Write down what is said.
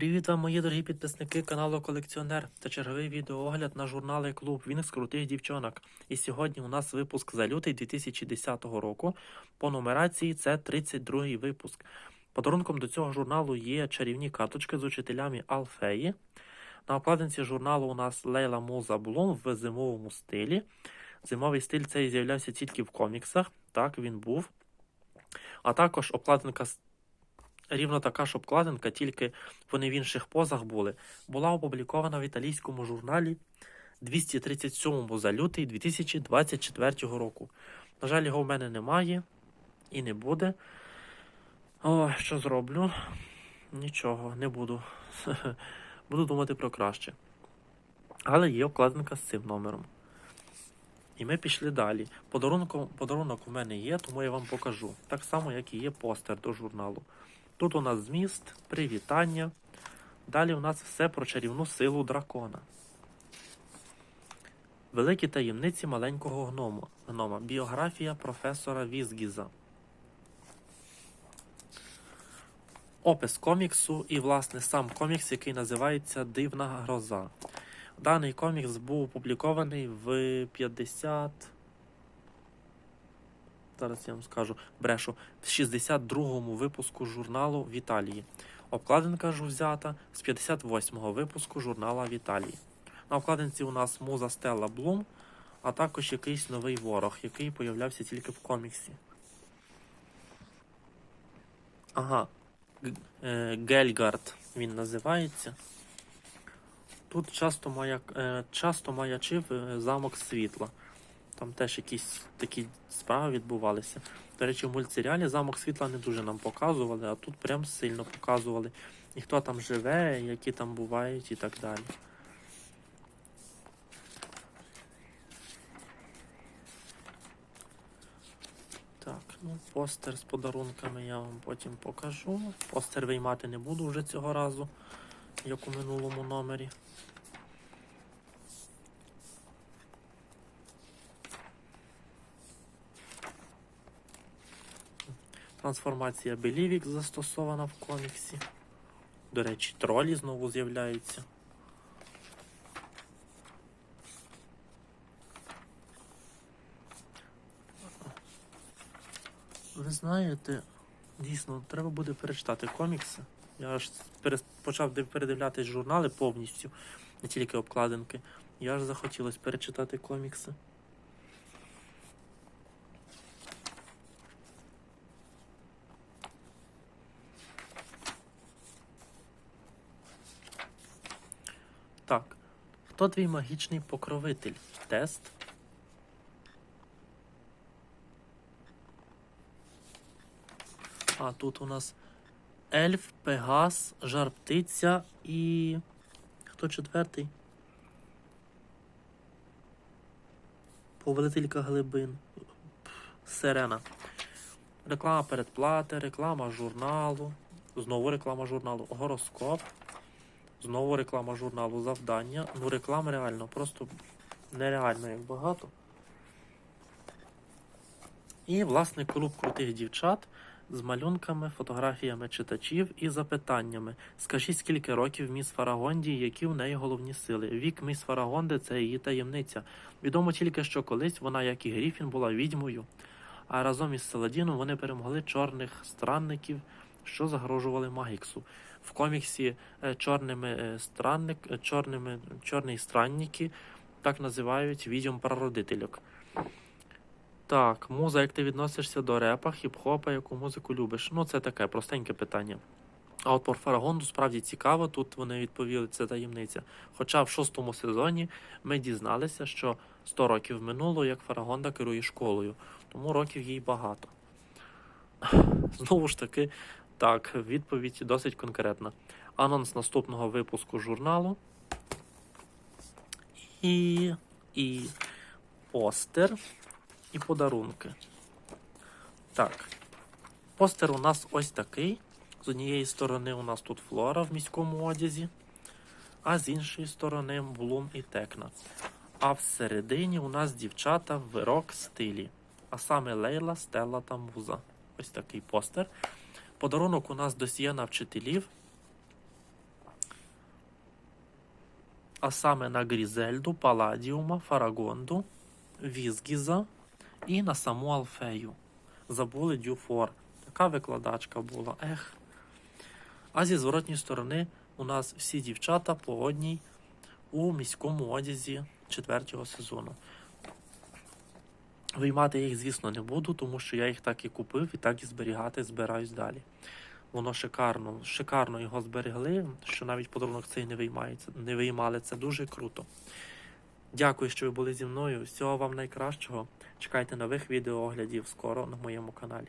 Привіт вам, мої дорогі підписники каналу Колекціонер та черговий відеоогляд на журнали Клуб Вінкс крутих дівчонок. І сьогодні у нас випуск за лютий 2010 року. По нумерації це 32-й випуск. Подарунком до цього журналу є чарівні карточки з учителями Алфеї. На обкладинці журналу у нас Лейла Муза Блум в зимовому стилі. Зимовий стиль цей з'являвся тільки в коміксах. Так, він був. А також обкладинка рівно така ж обкладинка, тільки вони в інших позах були, була опублікована в італійському журналі 237 за лютий 2024 року. На жаль, його в мене немає і не буде. О, що зроблю? Нічого, не буду. Буду думати про краще. Але є обкладинка з цим номером. І ми пішли далі. Подарунок, подарунок у мене є, тому я вам покажу. Так само, як і є постер до журналу. Тут у нас зміст, привітання. Далі у нас все про чарівну силу дракона. Великі таємниці маленького гнома. гнома. Біографія професора Візгіза. Опис коміксу і, власне, сам комікс, який називається Дивна гроза. Даний комікс був опублікований в 50. Зараз я вам скажу, брешу, в 62-му випуску журналу в Італії. Обкладинка ж взята з 58-го випуску журнала в Італії. На обкладинці у нас муза Стелла Блум, а також якийсь новий ворог, який появлявся тільки в коміксі. Ага, е, Гельгард він називається. Тут часто, е, маячив е, замок світла. Там теж якісь такі справи відбувалися. До речі, в мультсеріалі замок світла не дуже нам показували, а тут прям сильно показували. І хто там живе, які там бувають і так далі. Так, ну постер з подарунками я вам потім покажу. Постер виймати не буду вже цього разу, як у минулому номері. Трансформація Белівік застосована в коміксі. До речі, тролі знову з'являються. Ви знаєте, дійсно, треба буде перечитати комікси. Я аж почав див- передивлятись журнали повністю, не тільки обкладинки. Я аж захотілося перечитати комікси. Так. Хто твій магічний покровитель? Тест. А тут у нас ельф, пегас, жар птиця і. Хто четвертий? Повелителька глибин. Сирена. Реклама передплати, реклама журналу. Знову реклама журналу. Гороскоп. Знову реклама журналу завдання. Ну, реклам реально, просто нереально як багато. І, власне, клуб крутих дівчат з малюнками, фотографіями читачів і запитаннями. Скажіть, скільки років міс Фарагонді, які в неї головні сили? Вік міс Фарагонди це її таємниця. Відомо тільки, що колись вона, як і Гріфін, була відьмою, а разом із Саладіном вони перемогли чорних странників, що загрожували Магіксу. В коміксі е, чорними е, странник, е, чорними, чорні странники так називають відьом прародительок. Так, муза, як ти відносишся до репа, хіп-хопа, яку музику любиш? Ну, це таке простеньке питання. А от про Фарагонду справді цікаво, тут вони відповіли, це таємниця. Хоча в шостому сезоні ми дізналися, що 100 років минуло, як Фарагонда керує школою, тому років їй багато. Знову ж таки, так, відповідь досить конкретна. Анонс наступного випуску журналу. І, і постер і подарунки. Так. Постер у нас ось такий. З однієї сторони у нас тут флора в міському одязі, а з іншої сторони Блум і Текна. А всередині у нас дівчата в рок стилі. А саме Лейла, Стелла та Муза. Ось такий постер. Подарунок у нас досьє на вчителів. а саме на Грізельду, Паладіума, Фарагонду, Візгіза і на саму Алфею. Забули Дюфор. Така викладачка була. Ех. А зі зворотньої сторони у нас всі дівчата по одній у міському одязі четвертого сезону. Виймати їх, звісно, не буду, тому що я їх так і купив і так і зберігати збираюсь далі. Воно шикарно, шикарно його зберегли, що навіть подарунок цей не виймається, не виймали. Це дуже круто. Дякую, що ви були зі мною. Всього вам найкращого. Чекайте нових відеооглядів скоро на моєму каналі.